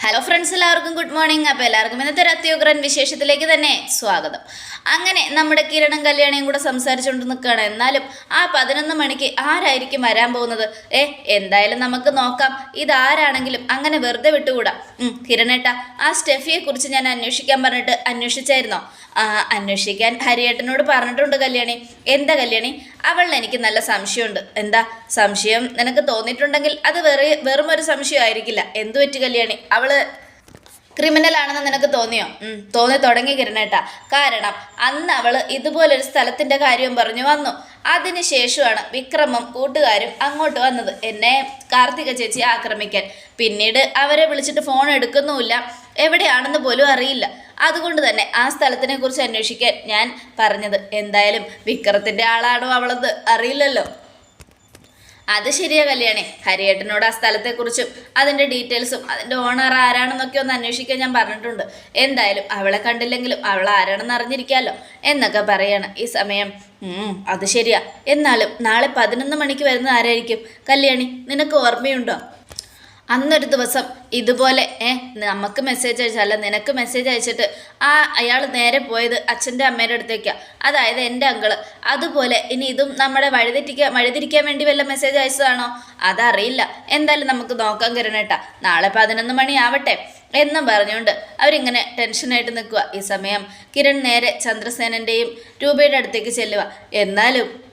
Hello friends എല്ലാവർക്കും good morning അപ്പോൾ എല്ലാവർക്കും ഇന്നത്തെ ഒരു അത്യുഗ്രൻ വിശേഷത്തിലേക്ക് തന്നെ സ്വാഗതം. അങ്ങനെ നമ്മുടെ കിരണും കല്യാണിയും കൂടെ സംസാരിച്ചുകൊണ്ട് നിൽക്കുകയാണ് എന്നാലും ആ പതിനൊന്ന് മണിക്ക് ആരായിരിക്കും വരാൻ പോകുന്നത്? ഏ എന്തായാലും നമുക്ക് നോക്കാം. ഇതാരാണെങ്കിലും അങ്ങനെ വെറുതെ വിട്ടുകൂടാ. കിരണേട്ട ആ സ്റ്റെഫിയെക്കുറിച്ച് ഞാൻ അന്വേഷിക്കാൻ പറഞ്ഞിട്ട് അന്വേഷിച്ചായിരുന്നോ? അന്വേഷിക്കാൻ ഹരിയേട്ടനോട് പറഞ്ഞിട്ടുണ്ട് കല്യാണി. എന്താ കല്യാണി? അവളിൽ എനിക്ക് നല്ല സംശയമുണ്ട്. എന്താ സംശയം? നിനക്ക് തോന്നിയിട്ടുണ്ടെങ്കിൽ അത് വെറു വെറും ഒരു സംശയമായിരിക്കില്ല എന്തു പറ്റി കല്യാണി? അവൾ ക്രിമിനൽ ആണെന്ന് നിനക്ക് തോന്നിയോ? തോന്നി തുടങ്ങി കിരണേട്ടാ. കാരണം അന്ന് അവൾ ഇതുപോലൊരു സ്ഥലത്തിന്റെ കാര്യം പറഞ്ഞു വന്നു. അതിനുശേഷമാണ് വിക്രമം കൂട്ടുകാരും അങ്ങോട്ട് വന്നത്. എന്നെ കാർത്തിക ചേച്ചി ആക്രമിക്കാൻ. പിന്നീട് അവരെ വിളിച്ചിട്ട് ഫോൺ എടുക്കുന്നുമില്ല. എവിടെയാണെന്ന് പോലും അറിയില്ല. അതുകൊണ്ട് തന്നെ ആ സ്ഥലത്തിനെ കുറിച്ച് അന്വേഷിക്കാൻ ഞാൻ പറഞ്ഞത് എന്തായാലും വിക്രത്തിന്റെ ആളാണോ അവളത് അറിയില്ലല്ലോ. അത് ശരിയാ കല്യാണി. ഹരിയേട്ടനോട് ആ സ്ഥലത്തെക്കുറിച്ചും അതിന്റെ ഡീറ്റെയിൽസും അതിന്റെ ഓണർ ആരാണെന്നൊക്കെ ഒന്ന് അന്വേഷിക്കാൻ ഞാൻ പറഞ്ഞിട്ടുണ്ട്. എന്തായാലും അവളെ കണ്ടില്ലെങ്കിലും അവൾ ആരാണെന്ന് അറിഞ്ഞിരിക്കാമല്ലോ എന്നൊക്കെ പറയാണ് ഈ സമയം. അത് ശരിയാ. എന്നാലും നാളെ പതിനൊന്ന് മണിക്ക് വരുന്ന ആരായിരിക്കും? കല്യാണി നിനക്ക് ഓർമ്മയുണ്ടോ? അന്നൊരു ദിവസം ഇതുപോലെ ഏ നമുക്ക് മെസ്സേജ് അയച്ചല്ല നിനക്ക് മെസ്സേജ് അയച്ചിട്ട് ആ അയാൾ നേരെ പോയത് അച്ഛന്റെ അമ്മയുടെ അടുത്തേക്കാണ് അതായത് എന്റെ അങ്കിൾ. അതുപോലെ ഇനി ഇതും നമ്മുടെ വഴിതെറ്റിക്കാൻ വഴിതിരിക്കാൻ വേണ്ടി വല്ല മെസ്സേജ് അയച്ചതാണോ? അതറിയില്ല. എന്തായാലും നമുക്ക് നോക്കാൻ കരുണേട്ടാ. നാളെ പതിനൊന്ന് മണി എന്നും പറഞ്ഞുകൊണ്ട് അവരിങ്ങനെ ടെൻഷനായിട്ട് നിൽക്കുക ഈ സമയം കിരൺ നേരെ ചന്ദ്രസേനന്റെയും രൂപയുടെ അടുത്തേക്ക് ചെല്ലുക എന്നാലും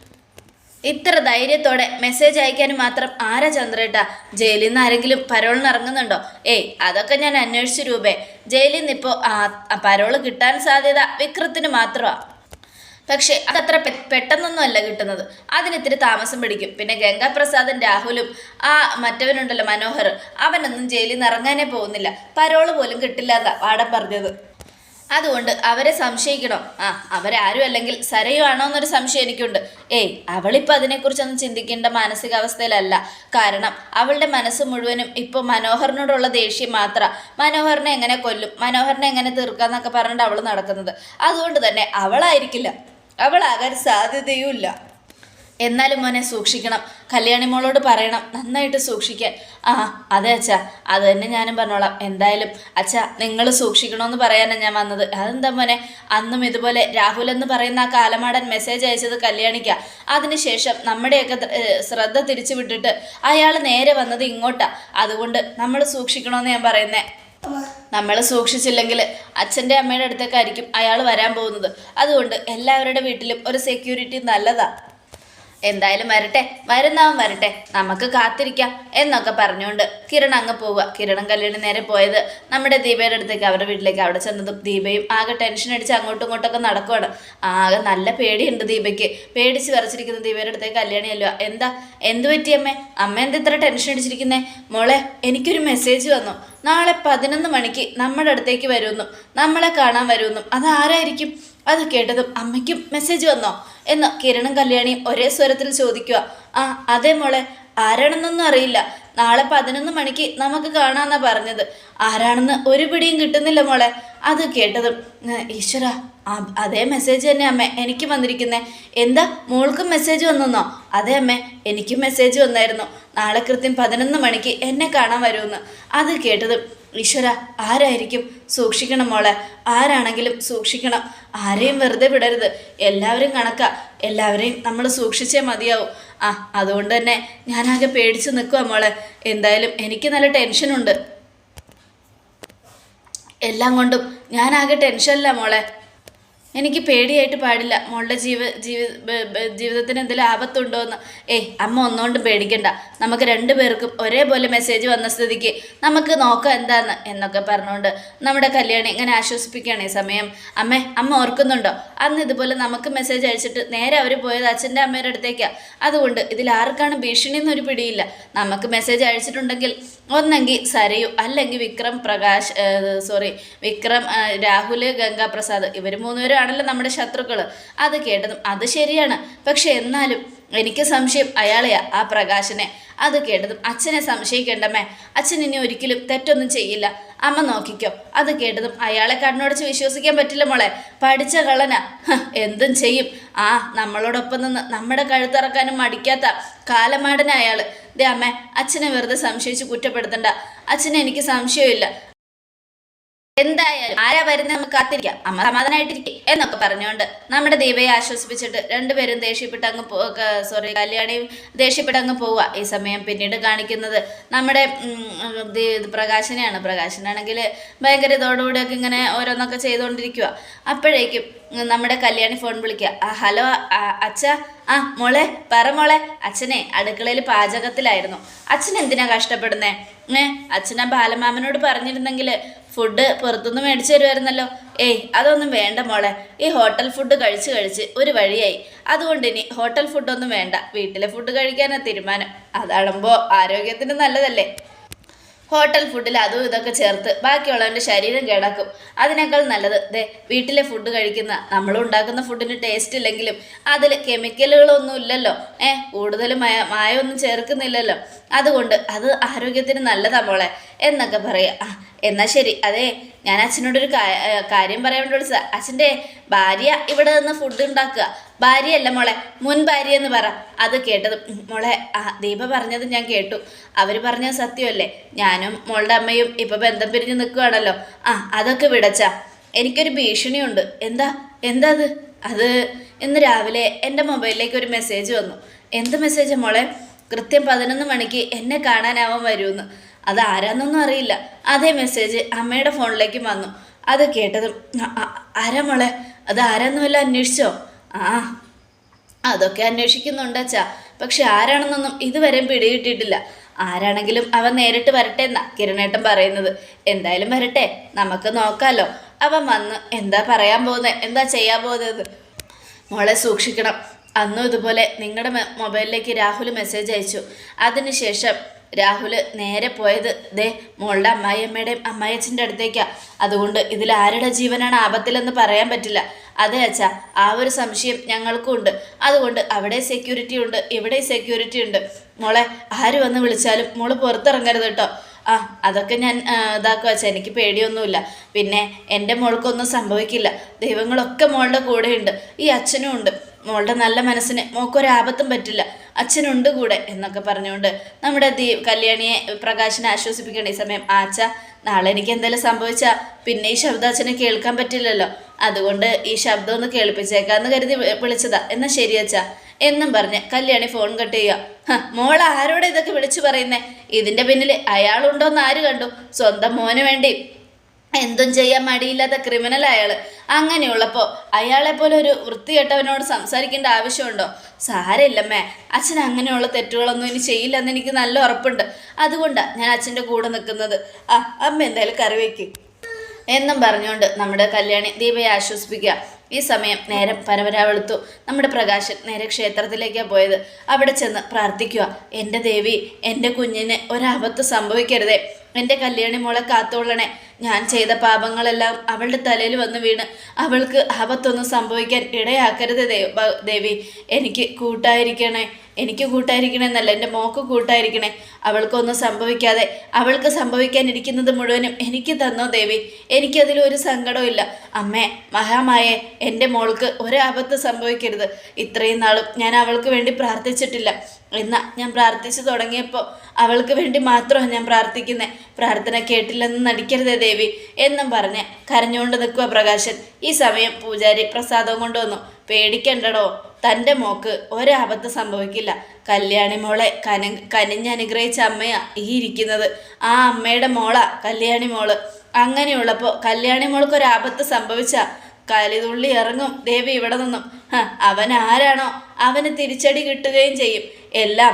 ഇത്ര ധൈര്യത്തോടെ മെസ്സേജ് അയക്കാൻ മാത്രം ആരാ ചന്ദ്രേട്ട? ജയിലിൽ നിന്ന് ആരെങ്കിലും പരോളിന് ഇറങ്ങുന്നുണ്ടോ? ഏയ് അതൊക്കെ ഞാൻ അന്വേഷിച്ചു രൂപേ. ജയിലിൽ നിന്ന് ഇപ്പോൾ പരോൾ കിട്ടാൻ സാധ്യത വിക്രത്തിന് മാത്രമാണ് പക്ഷേ അതത്ര പെട്ടെന്നൊന്നും അല്ല കിട്ടുന്നത്. അതിനിത്തിരി താമസം പിടിക്കും. പിന്നെ ഗംഗാപ്രസാദും രാഹുലും ആ മറ്റവനുണ്ടല്ലോ മനോഹർ അവനൊന്നും ജയിലിൽ നിന്ന് ഇറങ്ങാനേ പോകുന്നില്ല. പരോൾ പോലും കിട്ടില്ല എന്നാ വാടം പറഞ്ഞത്. അതുകൊണ്ട് അവരെ സംശയിക്കണം. ആ അവരാരും അല്ലെങ്കിൽ സരയുവാണോ എന്നൊരു സംശയം എനിക്കുണ്ട്. ഏയ് അവളിപ്പോൾ അതിനെക്കുറിച്ചൊന്നും ചിന്തിക്കേണ്ട മാനസികാവസ്ഥയിലല്ല. കാരണം അവളുടെ മനസ്സ് മുഴുവനും ഇപ്പോൾ മനോഹറിനോടുള്ള ദേഷ്യം മാത്രം. മനോഹറിനെ എങ്ങനെ കൊല്ലും? മനോഹറിനെ എങ്ങനെ തീർക്കാന്നൊക്കെ പറഞ്ഞിട്ട് അവൾ നടക്കുന്നത്. അതുകൊണ്ട് തന്നെ അവളായിരിക്കില്ല. അവളാകാൻ സാധ്യതയുമില്ല. എന്നാലും മോനെ സൂക്ഷിക്കണം. കല്യാണി മോളോട് പറയണം. നന്നായിട്ട് സൂക്ഷിക്കാൻ. ആ അതെ അച്ഛാ. അത് തന്നെ ഞാനും പറഞ്ഞോളാം. എന്തായാലും അച്ഛാ നിങ്ങൾ സൂക്ഷിക്കണമെന്ന് പറയാനാണ് ഞാൻ വന്നത്. അതെന്താ മോനെ? അന്നും ഇതുപോലെ രാഹുൽ എന്ന് പറയുന്ന ആ കാലമാടൻ മെസ്സേജ് അയച്ചത് കല്യാണിക്ക. അതിനുശേഷം നമ്മുടെയൊക്കെ ശ്രദ്ധ തിരിച്ചു വിട്ടിട്ട് അയാൾ നേരെ വന്നത് ഇങ്ങോട്ടാ. അതുകൊണ്ട് നമ്മൾ സൂക്ഷിക്കണമെന്ന് ഞാൻ പറയുന്നേ. നമ്മൾ സൂക്ഷിച്ചില്ലെങ്കിൽ അച്ഛന്റെ അമ്മയുടെ അടുത്തേക്കായിരിക്കും അയാൾ വരാൻ പോകുന്നത്. അതുകൊണ്ട് എല്ലാവരുടെ വീട്ടിലും ഒരു സെക്യൂരിറ്റി നല്ലതാ. എന്തായാലും വരട്ടെ വരുന്നവൻ വരട്ടെ നമുക്ക് കാത്തിരിക്കാം എന്നൊക്കെ പറഞ്ഞുകൊണ്ട് കിരൺ അങ്ങ് പോവുക. കിരണും കല്യാണി നേരെ പോയത് നമ്മുടെ ദീപയുടെ അടുത്തേക്ക് അവരുടെ വീട്ടിലേക്ക്. അവിടെ ചെന്നതും ദീപയും ആകെ ടെൻഷൻ അടിച്ച് അങ്ങോട്ടും ഇങ്ങോട്ടൊക്കെ നടക്കുവാണ്. ആകെ നല്ല പേടിയുണ്ട് ദീപയ്ക്ക്. പേടിച്ച് വരച്ചിരിക്കുന്ന ദീപയുടെ അടുത്തേക്ക് കല്യാണി അല്ല എന്താ എന്തു പറ്റി അമ്മേ? അമ്മ എന്താ ഇത്ര ടെൻഷൻ അടിച്ചിരിക്കുന്നേ? മോളെ എനിക്കൊരു മെസ്സേജ് വന്നു. നാളെ പതിനൊന്ന് മണിക്ക് നമ്മുടെ അടുത്തേക്ക് വരുമെന്നും നമ്മളെ കാണാൻ വരുമെന്നും അതാരായിരിക്കും? അത് കേട്ടതും അമ്മയ്ക്കും മെസ്സേജ് വന്നോ? എന്ന് കിരണും കല്യാണിയും ഒരേ സ്വരത്തിൽ ചോദിക്കുക ആ അതേ മോളെ ആരാണെന്നൊന്നും അറിയില്ല. നാളെ പതിനൊന്ന് മണിക്ക് നമുക്ക് കാണാന്നാ പറഞ്ഞത്. ആരാണെന്ന് ഒരു പിടിയും കിട്ടുന്നില്ല മോളെ. അത് കേട്ടതും ഈശ്വര അതേ മെസ്സേജ് തന്നെ അമ്മ എനിക്ക് വന്നിരിക്കുന്നേ. എന്താ മോൾക്കും മെസ്സേജ് വന്നെന്നോ? അതെ അമ്മ എനിക്കും മെസ്സേജ് വന്നായിരുന്നു. നാളെ കൃത്യം പതിനൊന്ന് മണിക്ക് എന്നെ കാണാൻ വരുമെന്ന്. അത് കേട്ടതും ഈശ്വര ആരായിരിക്കും? സൂക്ഷിക്കണം മോളെ. ആരാണെങ്കിലും സൂക്ഷിക്കണം. ആരെയും വെറുതെ വിടരുത്. എല്ലാവരും കണക്കാ. എല്ലാവരെയും നമ്മൾ സൂക്ഷിച്ചേ മതിയാവും. ആ അതുകൊണ്ട് തന്നെ ഞാനാകെ പേടിച്ച് നിൽക്കുക മോളെ. എന്തായാലും എനിക്ക് നല്ല ടെൻഷനുണ്ട്. എല്ലാം കൊണ്ടും ഞാനാകെ ടെൻഷനില്ല മോളെ. എനിക്ക് പേടിയായിട്ട് പാടില്ല. മോളുടെ ജീവ ജീവി ജീവിതത്തിന് എന്തെങ്കിലും ആപത്തുണ്ടോ എന്ന് ഏയ് അമ്മ ഒന്നുകൊണ്ടും പേടിക്കണ്ട. നമുക്ക് രണ്ടു പേർക്കും ഒരേപോലെ മെസ്സേജ് വന്ന സ്ഥിതിക്ക് നമുക്ക് നോക്കാം എന്താന്ന് എന്നൊക്കെ പറഞ്ഞുകൊണ്ട് നമ്മുടെ കല്യാണി ഇങ്ങനെ ആശ്വസിപ്പിക്കുകയാണ് ഈ സമയം. അമ്മേ അമ്മ ഓർക്കുന്നുണ്ടോ? അന്ന് ഇതുപോലെ നമുക്ക് മെസ്സേജ് അയച്ചിട്ട് നേരെ അവർ പോയത് അച്ഛന്റെ അമ്മയുടെ അടുത്തേക്കാണ് അതുകൊണ്ട് ഇതിൽ ആർക്കാണ് ഭീഷണി എന്നൊരു പിടിയില്ല. നമുക്ക് മെസ്സേജ് അയച്ചിട്ടുണ്ടെങ്കിൽ ഒന്നെങ്കിൽ സരയു അല്ലെങ്കിൽ വിക്രം പ്രകാശ് സോറി വിക്രം രാഹുൽ ഗംഗാപ്രസാദ്. ഇവർ മൂന്നുപേരും ആണല്ലോ നമ്മുടെ ശത്രുക്കൾ അത് കേട്ടതും അത് ശരിയാണ്. പക്ഷെ എന്നാലും എനിക്ക് സംശയം അയാളെയാ ആ പ്രകാശനെ. അത് കേട്ടതും അച്ഛനെ സംശയിക്കേണ്ടമ്മേ. അച്ഛൻ ഇനി ഒരിക്കലും തെറ്റൊന്നും ചെയ്യില്ല. അമ്മ നോക്കിക്കോ. അത് കേട്ടതും അയാളെ കണ്ണോടിച്ച് വിശ്വസിക്കാൻ പറ്റില്ല മോളെ. പഠിച്ച കളന എന്തും ചെയ്യും. ആ നമ്മളോടൊപ്പം നിന്ന് നമ്മുടെ കഴുത്തിറക്കാനും മടിക്കാത്ത കാലമാടന അയാൾ ദേ അമ്മേ അച്ഛനെ വെറുതെ സംശയിച്ച് കുറ്റപ്പെടുത്തണ്ട. അച്ഛനെ എനിക്ക് സംശയമില്ല. എന്തായാലും ആരാ വരുന്ന നമുക്ക് കാത്തിരിക്കാം. അമ്മ സമാധാനായിട്ടിരിക്കും എന്നൊക്കെ പറഞ്ഞുകൊണ്ട് നമ്മുടെ ദീപയെ ആശ്വസിപ്പിച്ചിട്ട് രണ്ടുപേരും ദേഷ്യപ്പെട്ട് അങ്ങ് സോറി കല്യാണിയും ദേഷ്യപ്പെട്ട് അങ്ങ് പോവുക. ഈ സമയം പിന്നീട് കാണിക്കുന്നത് നമ്മുടെ പ്രകാശനെയാണ്. പ്രകാശനാണെങ്കിൽ ഭയങ്കര ഇതോടുകൂടിയൊക്കെ ഇങ്ങനെ ഓരോന്നൊക്കെ ചെയ്തുകൊണ്ടിരിക്കുക അപ്പോഴേക്കും നമ്മുടെ കല്യാണി ഫോൺ വിളിക്കുക. ആ ഹലോ അച്ഛ ആ മോളെ പറ മോളെ അച്ഛനെ അടുക്കളയിൽ പാചകത്തിലായിരുന്നു. അച്ഛൻ എന്തിനാ കഷ്ടപ്പെടുന്നേ? ഏ അച്ഛനാ ബാലമാമനോട് പറഞ്ഞിരുന്നെങ്കിൽ ഫുഡ് പുറത്തുനിന്ന് മേടിച്ചു തരുമായിരുന്നല്ലോ ഏയ് അതൊന്നും വേണ്ട മോളെ. ഈ ഹോട്ടൽ ഫുഡ് കഴിച്ച് കഴിച്ച് ഒരു വഴിയായി. അതുകൊണ്ട് ഇനി ഹോട്ടൽ ഫുഡൊന്നും വേണ്ട. വീട്ടിലെ ഫുഡ് കഴിക്കാനാണ് തീരുമാനം. അതാണുമ്പോൾ ആരോഗ്യത്തിന് നല്ലതല്ലേ? ഹോട്ടൽ ഫുഡിൽ അതും ഇതൊക്കെ ചേർത്ത് ബാക്കിയുള്ളവന്റെ ശരീരം കേടാക്കും. അതിനേക്കാൾ നല്ലത് ദേ വീട്ടിലെ ഫുഡ് കഴിക്കുന്ന നമ്മൾ ഉണ്ടാക്കുന്ന ഫുഡിന് ടേസ്റ്റ് ഇല്ലെങ്കിലും അതിൽ കെമിക്കലുകളൊന്നും ഇല്ലല്ലോ. ഏ കൂടുതൽ മായ മായമൊന്നും ചേർക്കുന്നില്ലല്ലോ. അതുകൊണ്ട് അത് ആരോഗ്യത്തിന് നല്ലതാണ് മോളെ. എന്നൊക്കെ പറയുക എന്നാൽ ശരി. അതെ ഞാൻ അച്ഛനോടൊരു കാര്യം പറയാൻ വേണ്ടി വിളിച്ചത്. അച്ഛന്റെ ഭാര്യ ഇവിടെ നിന്ന് ഫുഡ് ഉണ്ടാക്കുക. ഭാര്യയല്ല മോളെ മുൻ ഭാര്യ എന്ന് പറ. അത് കേട്ടത് മോളെ ദീപ പറഞ്ഞത് ഞാൻ കേട്ടു. അവർ പറഞ്ഞത് സത്യമല്ലേ? ഞാനും മോളുടെ അമ്മയും ഇപ്പം ബന്ധം പിരിഞ്ഞ് നിൽക്കുകയാണല്ലോ ആ അതൊക്കെ വിടച്ച. എനിക്കൊരു ഭീഷണിയുണ്ട്. എന്താ? എന്താ അത്? അത് ഇന്ന് രാവിലെ എന്റെ മൊബൈലിലേക്ക് ഒരു മെസ്സേജ് വന്നു. എന്ത് മെസ്സേജാണ് മോളെ? കൃത്യം പതിനൊന്ന് മണിക്ക് എന്നെ കാണാനാവാൻ വരുമെന്ന്. അത് ആരാന്നൊന്നും അറിയില്ല. അതേ മെസ്സേജ് അമ്മയുടെ ഫോണിലേക്ക് വന്നു. അത് കേട്ടതും "ആ, ആ, ആരാ മോളെ? അത് ആരാന്ന് വല്ല അന്വേഷിച്ചോ? ആ അതൊക്കെ അന്വേഷിക്കുന്നുണ്ട് അച്ഛാ. പക്ഷെ ആരാണെന്നൊന്നും ഇതുവരെയും പിടികിട്ടിയിട്ടില്ല. ആരാണെങ്കിലും അവൻ നേരിട്ട് വരട്ടെ എന്നാ കിരണേട്ടൻ പറയുന്നത്. എന്തായാലും വരട്ടെ നമുക്ക് നോക്കാലോ. അവൻ വന്ന് എന്താ പറയാൻ പോകുന്നത് എന്താ ചെയ്യാൻ പോകുന്നത്? മോളെ സൂക്ഷിക്കണം. അന്നും ഇതുപോലെ നിങ്ങളുടെ മൊബൈലിലേക്ക് രാഹുൽ മെസ്സേജ് അയച്ചു. അതിനുശേഷം രാഹുൽ നേരെ പോയത് ദേ മോളുടെ അമ്മായിയമ്മയുടെയും അമ്മായിയച്ഛന്റെ അടുത്തേക്കാ. അതുകൊണ്ട് ഇതിൽ ആരുടെ ജീവനാണ് ആപത്തിലെന്ന് പറയാൻ പറ്റില്ല. അതെ അച്ഛാ ആ ഒരു സംശയം ഞങ്ങൾക്കും ഉണ്ട് അതുകൊണ്ട് അവിടെ സെക്യൂരിറ്റി ഉണ്ട് ഇവിടെ സെക്യൂരിറ്റി ഉണ്ട്. മോളെ ആര് വന്ന് വിളിച്ചാലും മോൾ പുറത്തിറങ്ങരുത് കേട്ടോ. ആ അതൊക്കെ ഞാൻ ഇതാക്കുക വെച്ചാൽ എനിക്ക് പേടിയൊന്നുമില്ല. പിന്നെ എന്റെ മോൾക്കൊന്നും സംഭവിക്കില്ല. ദൈവങ്ങളൊക്കെ മോളുടെ കൂടെയുണ്ട്. ഈ അച്ഛനും ഉണ്ട്. മോളുടെ നല്ല മനസ്സിന് മോക്കൊരാപത്തും പറ്റില്ല. അച്ഛനുണ്ട് കൂടെ എന്നൊക്കെ പറഞ്ഞുകൊണ്ട് നമ്മുടെ ദീ കല്യാണിയെ പ്രകാശിനെ ആശ്വസിപ്പിക്കേണ്ട ഈ സമയം. ആച്ച നാളെ എനിക്ക് എന്തെങ്കിലും സംഭവിച്ചാൽ പിന്നെ ഈ ശബ്ദം അച്ഛനെ കേൾക്കാൻ പറ്റില്ലല്ലോ. അതുകൊണ്ട് ഈ ശബ്ദം ഒന്ന് കേൾപ്പിച്ചേക്കാന്ന് കരുതി വിളിച്ചതാ. എന്നാ ശരി അച്ഛാ. എന്നും പറഞ്ഞ് കല്യാണി ഫോൺ കട്ട് ചെയ്യുക. മോൾ ആരോടെ ഇതൊക്കെ വിളിച്ചു പറയുന്നേ? ഇതിന്റെ പിന്നിൽ അയാളുണ്ടോന്ന് ആര് കണ്ടു? സ്വന്തം മോന് വേണ്ടി എന്തും ചെയ്യാൻ മടിയില്ലാത്ത ക്രിമിനൽ അയാൾ. അങ്ങനെയുള്ളപ്പോൾ അയാളെ പോലെ ഒരു വൃത്തികെട്ടവനോട് സംസാരിക്കേണ്ട ആവശ്യമുണ്ടോ? സാരമില്ലമ്മേ. അച്ഛൻ അങ്ങനെയുള്ള തെറ്റുകളൊന്നും ഇനി ചെയ്യില്ലെന്ന് എനിക്ക് നല്ല ഉറപ്പുണ്ട്. അതുകൊണ്ടാണ് ഞാൻ അച്ഛന്റെ കൂടെ നിൽക്കുന്നത്. ആ അമ്മ എന്തായാലും കറി വയ്ക്കും എന്നും പറഞ്ഞുകൊണ്ട് നമ്മുടെ കല്യാണി ദീപയെ ആശ്വസിപ്പിക്കുക. ഈ സമയം നേരം പരവരാ വെളുത്തു നമ്മുടെ പ്രകാശൻ നേരെ ക്ഷേത്രത്തിലേക്കാണ് പോയത്. അവിടെ ചെന്ന് പ്രാർത്ഥിക്കുക. എന്റെ ദേവി എന്റെ കുഞ്ഞിന് ഒരബദ്ധം സംഭവിക്കരുതേ. എന്റെ കല്യാണി മോളെ കാത്തോളണേ. ഞാൻ ചെയ്ത പാപങ്ങളെല്ലാം അവളുടെ തലയിൽ വന്ന് വീണ്. അവൾക്ക് ആപത്തൊന്നും സംഭവിക്കാൻ ഇടയാക്കരുത് ദേവി. എനിക്ക് കൂട്ടായിരിക്കണേ. എനിക്ക് കൂട്ടായിരിക്കണേ എന്നല്ല എന്റെ മോക്ക് കൂട്ടായിരിക്കണേ. അവൾക്കൊന്നും സംഭവിക്കാതെ അവൾക്ക് സംഭവിക്കാനിരിക്കുന്നത് മുഴുവനും എനിക്ക് തന്നോ ദേവി? സങ്കടവും ഇല്ല. അമ്മേ മഹാമായെ എന്റെ മോൾക്ക് ഒരു ഒരാപത്ത് സംഭവിക്കരുത്. ഇത്രയും നാളും ഞാൻ അവൾക്ക് വേണ്ടി പ്രാർത്ഥിച്ചിട്ടില്ല. എന്നാ ഞാൻ പ്രാർത്ഥിച്ചു തുടങ്ങിയപ്പോൾ അവൾക്ക് വേണ്ടി മാത്രമാണ് ഞാൻ പ്രാർത്ഥിക്കുന്നത് പ്രാർത്ഥന കേട്ടില്ലെന്ന് നടിക്കരുതേ ദേവി എന്നും പറഞ്ഞ് കരഞ്ഞുകൊണ്ട് നിൽക്കുക പ്രകാശൻ. ഈ സമയം പൂജാരി പ്രസാദം കൊണ്ടുവന്നു. പേടിക്കണ്ടടോ തന്റെ മോക്ക് ഒരാപത്ത് സംഭവിക്കില്ല. കല്യാണി മോളെ കന കനിഞ്ഞനുഗ്രഹിച്ച അമ്മയാ ഈ ഇരിക്കുന്നത്. ആ അമ്മയുടെ മോളാ കല്യാണി മോൾ. അങ്ങനെയുള്ളപ്പോൾ കല്യാണി മോൾക്ക് ഒരാപത്ത് സംഭവിച്ച? കലിതുള്ളി ഇറങ്ങും. ദേവി ഇവിടെ നിന്നും. അവൻ ആരാണോ? അവന് തിരിച്ചടി കിട്ടുകയും ചെയ്യും. എല്ലാം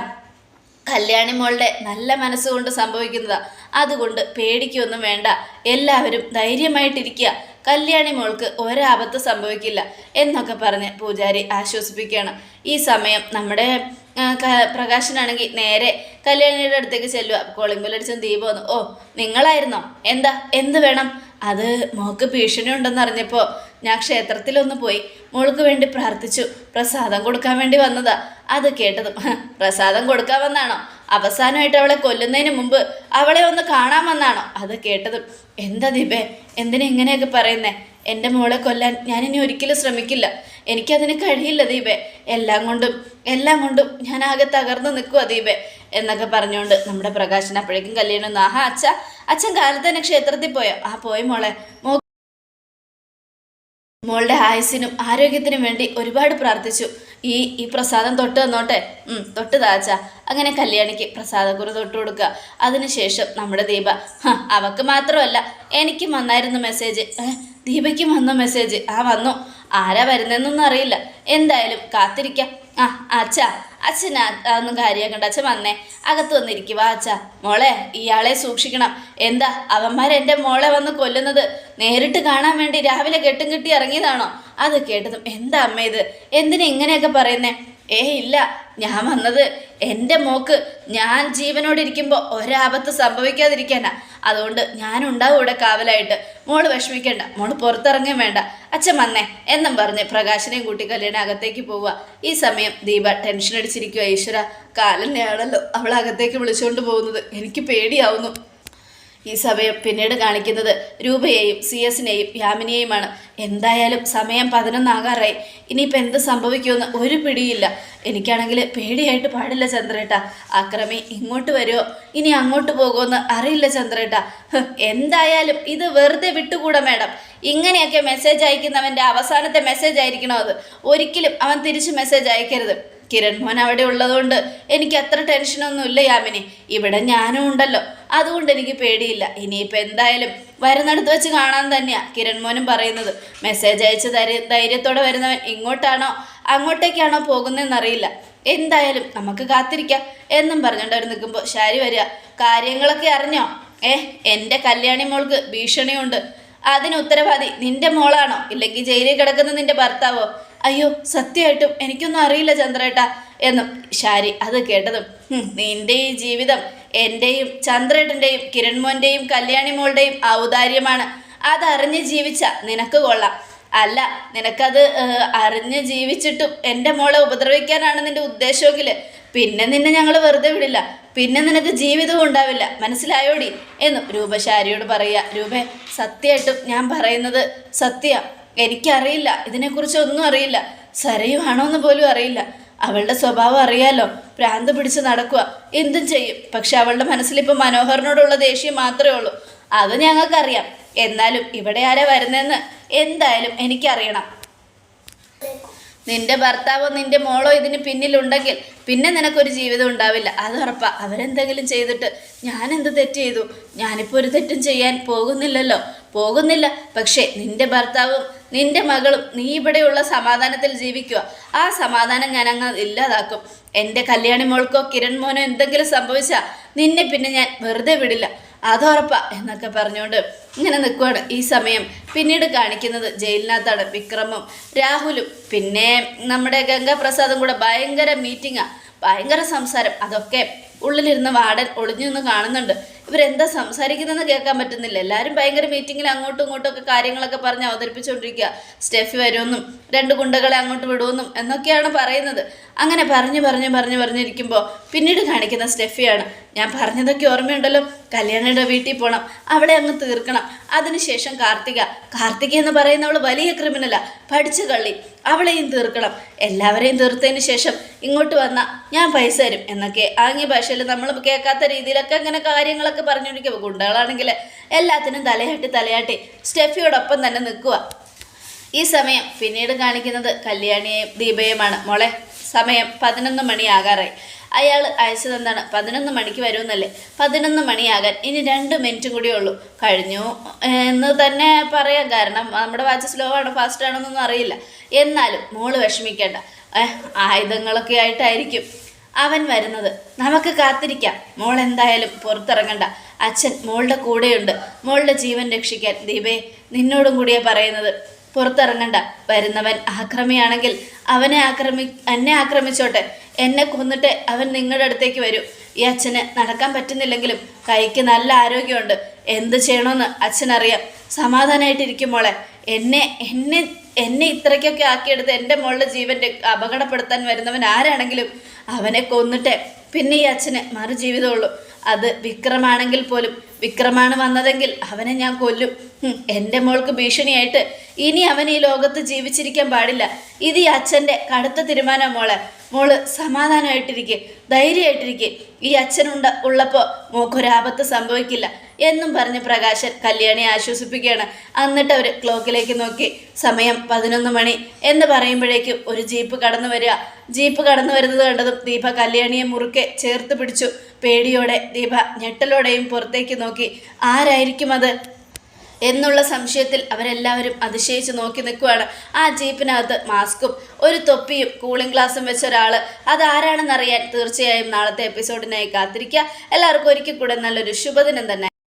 കല്യാണി മോളുടെ നല്ല മനസ്സുകൊണ്ട് സംഭവിക്കുന്നതാ. അതുകൊണ്ട് പേടിക്കൊന്നും വേണ്ട. എല്ലാവരും ധൈര്യമായിട്ടിരിക്കുക. കല്യാണി മോൾക്ക് ഒരാപത്ത് സംഭവിക്കില്ല എന്നൊക്കെ പറഞ്ഞ് പൂജാരി ആശ്വസിപ്പിക്കുകയാണ്. ഈ സമയം നമ്മുടെ പ്രകാശനാണെങ്കിൽ നേരെ കല്യാണിയുടെ അടുത്തേക്ക് ചെല്ലുക കോളിംഗ് ബെല്ലടിച്ചും ദീപം വന്നു. ഓ നിങ്ങളായിരുന്നോ? എന്താ? എന്ത് വേണം? അത് മോൾക്ക് ഭീഷണി ഉണ്ടെന്ന് അറിഞ്ഞപ്പോൾ ഞാൻ ക്ഷേത്രത്തിലൊന്ന് പോയി മോൾക്ക് വേണ്ടി പ്രാർത്ഥിച്ചു. പ്രസാദം കൊടുക്കാൻ വേണ്ടി വന്നതാ. അത് കേട്ടതും. പ്രസാദം കൊടുക്കാൻ വന്നാണോ? അവസാനമായിട്ട് അവളെ കൊല്ലുന്നതിന് മുമ്പ് അവളെ ഒന്ന് കാണാൻ വന്നാണോ? അത് കേട്ടതും. എന്താ ദീപേ എന്തിനാ ഇങ്ങനെയൊക്കെ പറയുന്നേ? എന്റെ മോളെ കൊല്ലാൻ ഞാൻ ഇനി ഒരിക്കലും ശ്രമിക്കില്ല. എനിക്കതിന് കഴിയില്ല ദീപേ. എല്ലാം കൊണ്ടും എല്ലാം കൊണ്ടും ഞാൻ ആകെ തകർന്നു നിൽക്കുക ദീപേ എന്നൊക്കെ പറഞ്ഞുകൊണ്ട് നമ്മുടെ പ്രകാശൻ അപ്പോഴേക്കും കല്യാണം. ആഹാ അച്ഛ അച്ഛൻ കാലത്ത് തന്നെ ക്ഷേത്രത്തിൽ പോയോ? ആ പോയി മോളെ. മോ മോളുടെ ആയുസിനും ആരോഗ്യത്തിനും വേണ്ടി ഒരുപാട് പ്രാർത്ഥിച്ചു. ഈ ഈ പ്രസാദം തൊട്ട് തന്നോട്ടെ. തൊട്ട് താച്ച. അങ്ങനെ കല്യാണിക്ക് പ്രസാദക്കുറി തൊട്ട് കൊടുക്കുക. അതിനുശേഷം നമ്മുടെ ദീപ "ഹ, അവക്ക് മാത്രമല്ല എനിക്കും വന്നായിരുന്നു മെസ്സേജ് ദീപയ്ക്കും വന്നു മെസ്സേജ് ആ വന്നു. ആരാ വരുന്നതെന്നൊന്നും അറിയില്ല. എന്തായാലും കാത്തിരിക്കാം. ആ അച്ഛാ. അച്ഛൻ അതൊന്നും കാര്യമാക്കണ്ട അച്ഛൻ വന്നേ. അകത്ത് വന്നിരിക്കുക അച്ഛ. മോളെ ഇയാളെ സൂക്ഷിക്കണം. എന്താ? അവന്മാരെന്റെ മോളെ വന്ന് കൊല്ലുന്നത് നേരിട്ട് കാണാൻ വേണ്ടി രാവിലെ കെട്ടും കെട്ടി ഇറങ്ങിയതാണോ? അത് കേട്ടതും എന്താ അമ്മ ഇത്? എന്തിനാ ഇങ്ങനെയൊക്കെ പറയുന്നേ? ഏ ഇല്ല. ഞാൻ വന്നത് എന്റെ മോക്ക് ഞാൻ ജീവനോടെ ഇരിക്കുമ്പോൾ ഒരാപത്ത് സംഭവിക്കാതിരിക്കാനാ. അതുകൊണ്ട് ഞാനുണ്ടാവും ഇവിടെ കാവലായിട്ട്. മോൾ വിഷമിക്കണ്ട മോൾ പുറത്തിറങ്ങുകയും വേണ്ട. അച്ഛൻ വന്നേ എന്നും പറഞ്ഞ് പ്രകാശിനെയും കൂട്ടി കല്യാണം അകത്തേക്ക് പോവുക. ഈ സമയം ദീപ ടെൻഷൻ അടിച്ചിരിക്കുക ഈശ്വര. കാലന്നെയാണല്ലോ അവൾ അകത്തേക്ക് വിളിച്ചുകൊണ്ട് പോകുന്നത്. എനിക്ക് പേടിയാവുന്നു. ഈ സമയം പിന്നീട് കാണിക്കുന്നത് രൂപയെയും സി എസിനെയും യാമിനിയെയുമാണ് എന്തായാലും സമയം പതിനൊന്നാകാറായി. ഇനിയിപ്പോൾ എന്ത് സംഭവിക്കുമെന്ന് ഒരു പിടിയില്ല. എനിക്കാണെങ്കിൽ പേടിയായിട്ട് പാടില്ല ചന്ദ്രേട്ട. അക്രമി ഇങ്ങോട്ട് വരുമോ ഇനി അങ്ങോട്ട് പോകുമെന്ന് അറിയില്ല ചന്ദ്രേട്ട. എന്തായാലും ഇത് വെറുതെ വിട്ടുകൂടാ മാഡം. ഇങ്ങനെയൊക്കെ മെസ്സേജ് അയക്കുന്നവന്റെ അവസാനത്തെ മെസ്സേജ് ആയിരിക്കണോ അത്? ഒരിക്കലും അവൻ തിരിച്ച് മെസ്സേജ് അയക്കരുത്. കിരൺ മോൻ അവിടെ ഉള്ളതുകൊണ്ട് എനിക്ക് അത്ര ടെൻഷനൊന്നും ഇല്ല യാമിനി. ഇവിടെ ഞാനും ഉണ്ടല്ലോ. അതുകൊണ്ട് എനിക്ക് പേടിയില്ല. ഇനിയിപ്പോൾ എന്തായാലും വരുന്നിടത്ത് വെച്ച് കാണാൻ തന്നെയാ കിരൺ മോനും പറയുന്നത്. മെസ്സേജ് അയച്ച് ധൈര്യ ധൈര്യത്തോടെ വരുന്നവൻ ഇങ്ങോട്ടാണോ അങ്ങോട്ടേക്കാണോ പോകുന്നതെന്നറിയില്ല. എന്തായാലും നമുക്ക് കാത്തിരിക്കാം എന്നും പറഞ്ഞുകൊണ്ട് അവർ നിൽക്കുമ്പോൾ ശാരി വരിക. കാര്യങ്ങളൊക്കെ അറിഞ്ഞോ? ഏ എന്റെ കല്യാണി മോൾക്ക് ഭീഷണിയുണ്ട്. അതിന് ഉത്തരവാദി നിന്റെ മോളാണോ? ഇല്ലെങ്കിൽ ജയിലിൽ കിടക്കുന്ന നിന്റെ ഭർത്താവോ? അയ്യോ സത്യമായിട്ടും എനിക്കൊന്നും അറിയില്ല ചന്ദ്രേട്ട എന്നും ശാരി അത് കേട്ടതും നിന്റെ ഈ ജീവിതം എന്റെയും ചന്ദ്രേട്ടന്റെയും കിരൺമോന്റെയും കല്യാണി മോളുടെയും ഔദാര്യമാണ്. അതറിഞ്ഞ് ജീവിച്ച നിനക്ക് കൊള്ളാം. അല്ല നിനക്കത് അറിഞ്ഞ് ജീവിച്ചിട്ടും എന്റെ മോളെ ഉപദ്രവിക്കാനാണ് നിന്റെ ഉദ്ദേശമെങ്കിൽ പിന്നെ നിന്നെ ഞങ്ങൾ വെറുതെ വിടില്ല. പിന്നെ നിനക്ക് ജീവിതവും ഉണ്ടാവില്ല. മനസ്സിലായോടി? എന്നും രൂപ ശാരിയോട് പറയുക രൂപ സത്യമായിട്ടും ഞാൻ പറയുന്നത് സത്യ. എനിക്കറിയില്ല ഇതിനെക്കുറിച്ച് ഒന്നും അറിയില്ല. സരയുവാണോ എന്ന് പോലും അറിയില്ല. അവളുടെ സ്വഭാവം അറിയാലോ? ഭ്രാന്ത് പിടിച്ച് നടക്കുക എന്തും ചെയ്യും. പക്ഷെ അവളുടെ മനസ്സിലിപ്പോൾ മനോഹറിനോടുള്ള ദേഷ്യം മാത്രമേ ഉള്ളൂ. അത് ഞങ്ങൾക്കറിയാം. എന്നാലും ഇവിടെ ആരാ വരുന്നതെന്ന് എന്തായാലും എനിക്കറിയണം. നിന്റെ ഭർത്താവോ നിന്റെ മോളോ ഇതിന് പിന്നിലുണ്ടെങ്കിൽ പിന്നെ നിനക്കൊരു ജീവിതം ഉണ്ടാവില്ല. അത് ഉറപ്പാ. അവരെന്തെങ്കിലും ചെയ്തിട്ട് ഞാൻ എന്ത് തെറ്റ് ചെയ്തു? ഞാനിപ്പോൾ ഒരു തെറ്റും ചെയ്യാൻ പോകുന്നില്ലല്ലോ. പോകുന്നില്ല. പക്ഷേ നിന്റെ ഭർത്താവും നിന്റെ മകളും നീ ഇവിടെയുള്ള സമാധാനത്തിൽ ജീവിക്കുക. ആ സമാധാനം ഞാൻ അങ്ങ് ഇല്ലാതാക്കും. എന്റെ കല്യാണി മോൾക്കോ കിരൺ മോനോ എന്തെങ്കിലും സംഭവിച്ചാൽ നിന്നെ പിന്നെ ഞാൻ വെറുതെ വിടില്ല. അതുറപ്പാ എന്നൊക്കെ പറഞ്ഞുകൊണ്ട് ഇങ്ങനെ നിൽക്കുവാണ് ഈ സമയം. പിന്നീട് കാണിക്കുന്നത് ജയിലിനകത്താണ് വിക്രമും രാഹുലും. പിന്നെ നമ്മുടെ ഗംഗാപ്രസാദും കൂടെ ഭയങ്കര മീറ്റിങ്ങാ ഭയങ്കര സംസാരം. അതൊക്കെ ഉള്ളിലിരുന്ന് വാടൻ ഒളിഞ്ഞു നിന്ന് കാണുന്നുണ്ട്. ഇവരെന്താ സംസാരിക്കുന്നതെന്ന് കേൾക്കാൻ പറ്റുന്നില്ല. എല്ലാവരും ഭയങ്കര മീറ്റിങ്ങിൽ അങ്ങോട്ടും ഇങ്ങോട്ടും ഒക്കെ കാര്യങ്ങളൊക്കെ പറഞ്ഞ് അവതരിപ്പിച്ചുകൊണ്ടിരിക്കുക സ്റ്റെഫി വരുമെന്നും രണ്ട് ഗുണ്ടകളെ അങ്ങോട്ട് വിടുമെന്നും എന്നൊക്കെയാണ് പറയുന്നത്. അങ്ങനെ പറഞ്ഞു പറഞ്ഞു പറഞ്ഞു പറഞ്ഞിരിക്കുമ്പോൾ പിന്നീട് കാണിക്കുന്ന സ്റ്റെഫിയാണ് ഞാൻ പറഞ്ഞതൊക്കെ ഓർമ്മയുണ്ടല്ലോ. കല്യാണിയുടെ വീട്ടിൽ പോകണം അവളെ അങ്ങ് തീർക്കണം. അതിനുശേഷം കാർത്തിക കാർത്തിക എന്ന് പറയുന്നവൾ വലിയ ക്രിമിനലാണ് പഠിച്ച കള്ളി. അവളെയും തീർക്കണം. എല്ലാവരെയും തീർത്തതിന് ശേഷം ഇങ്ങോട്ട് വന്നാൽ ഞാൻ പൈസ തരും എന്നൊക്കെ ആംഗ്യ ഭാഷയിൽ നമ്മൾ കേൾക്കാത്ത രീതിയിലൊക്കെ അങ്ങനെ കാര്യങ്ങളൊക്കെ പറഞ്ഞുകൊണ്ടിരിക്കുക ഗുണ്ടകളാണെങ്കിൽ എല്ലാത്തിനും തലയാട്ടി തലയാട്ടി സ്റ്റെഫിയോടൊപ്പം തന്നെ നിൽക്കുക ഈ സമയം പിന്നീട് കാണിക്കുന്നത് കല്യാണിയെയും ദീപയുമാണ്. മോളെ സമയം പതിനൊന്ന് മണിയാകാറായി. അയാൾ അയച്ചത് എന്താണ്? പതിനൊന്ന് മണിക്ക് വരുമെന്നല്ലേ? പതിനൊന്ന് മണിയാകാൻ ഇനി രണ്ട് മിനിറ്റ് കൂടിയേ ഉള്ളൂ. കഴിഞ്ഞു. എന്ന് തന്നെ പറയാം. കാരണം നമ്മുടെ വാച്ച് സ്ലോ ആണോ ഫാസ്റ്റ് ആണോ എന്നൊന്നും അറിയില്ല. എന്നാലും മോൾ വിഷമിക്കേണ്ട. ആയുധങ്ങളൊക്കെ ആയിട്ടായിരിക്കും അവൻ വരുന്നത്. നമുക്ക് കാത്തിരിക്കാം. മോൾ എന്തായാലും പുറത്തിറങ്ങണ്ട. അച്ഛൻ മോളുടെ കൂടെയുണ്ട്. മോളുടെ ജീവൻ രക്ഷിക്കാൻ ദീപേ നിന്നോടും കൂടിയേ പറയുന്നത്. പുറത്തിറങ്ങണ്ട. വരുന്നവൻ ആക്രമിയാണെങ്കിൽ അവനെ ആക്രമി എന്നെ ആക്രമിച്ചോട്ടെ. എന്നെ കൊന്നിട്ട് അവൻ നിങ്ങളുടെ അടുത്തേക്ക് വരും. ഈ അച്ഛന് നടക്കാൻ പറ്റുന്നില്ലെങ്കിലും കൈക്ക് നല്ല ആരോഗ്യമുണ്ട്. എന്ത് ചെയ്യണമെന്ന് അച്ഛനറിയാം. സമാധാനമായിട്ടിരിക്കും മോളെ. എന്നെ എന്നെ എന്നെ ഇത്രയ്ക്കൊക്കെ ആക്കിയെടുത്ത് എന്റെ മോളുടെ ജീവന്റെ അപകടപ്പെടുത്താൻ വരുന്നവൻ ആരാണെങ്കിലും അവനെ കൊന്നിട്ട്. പിന്നെ ഈ അച്ഛന് മറുജീവിതമുള്ളൂ. അത് വിക്രമാണെങ്കിൽ പോലും വിക്രമാണ് വന്നതെങ്കിൽ അവനെ ഞാൻ കൊല്ലും. എന്റെ മോൾക്ക് ഭീഷണിയായിട്ട് ഇനി അവൻ ഈ ലോകത്ത് ജീവിച്ചിരിക്കാൻ പാടില്ല. ഇത് ഈ അച്ഛന്റെ കടുത്ത തീരുമാനം മോളെ. മോൾ സമാധാനമായിട്ടിരിക്കെ ധൈര്യമായിട്ടിരിക്കെ. ഈ അച്ഛനുണ്ട ഉള്ളപ്പോൾ മോക്കൊരാപത്ത് സംഭവിക്കില്ല എന്നും പറഞ്ഞ് പ്രകാശൻ കല്യാണിയെ ആശ്വസിപ്പിക്കുകയാണ്. എന്നിട്ട് അവർ ക്ലോക്കിലേക്ക് നോക്കി. സമയം പതിനൊന്ന് മണി എന്ന് പറയുമ്പോഴേക്കും ഒരു ജീപ്പ് കടന്നു വരിക. ജീപ്പ് കടന്നു വരുന്നത് കണ്ടതും ദീപ കല്യാണിയെ മുറുക്കെ ചേർത്ത് പിടിച്ചു. പേടിയോടെ ദീപ ഞെട്ടലോടെയും പുറത്തേക്ക് നോക്കി. ആരായിരിക്കും അത്? എന്നുള്ള സംശയത്തിൽ അവരെല്ലാവരും അതിശയിച്ച് നോക്കി നിൽക്കുവാണ് ആ ജീപ്പിനകത്ത് മാസ്കും ഒരു തൊപ്പിയും കൂളിംഗ് ഗ്ലാസും വെച്ച ഒരാൾ അതാരാണെന്നറിയാൻ തീർച്ചയായും നാളത്തെ എപ്പിസോഡിനായി കാത്തിരിക്കുക. എല്ലാവർക്കും ഒരിക്കൽ കൂടെ നല്ലൊരു ശുഭദിനം തന്നെ.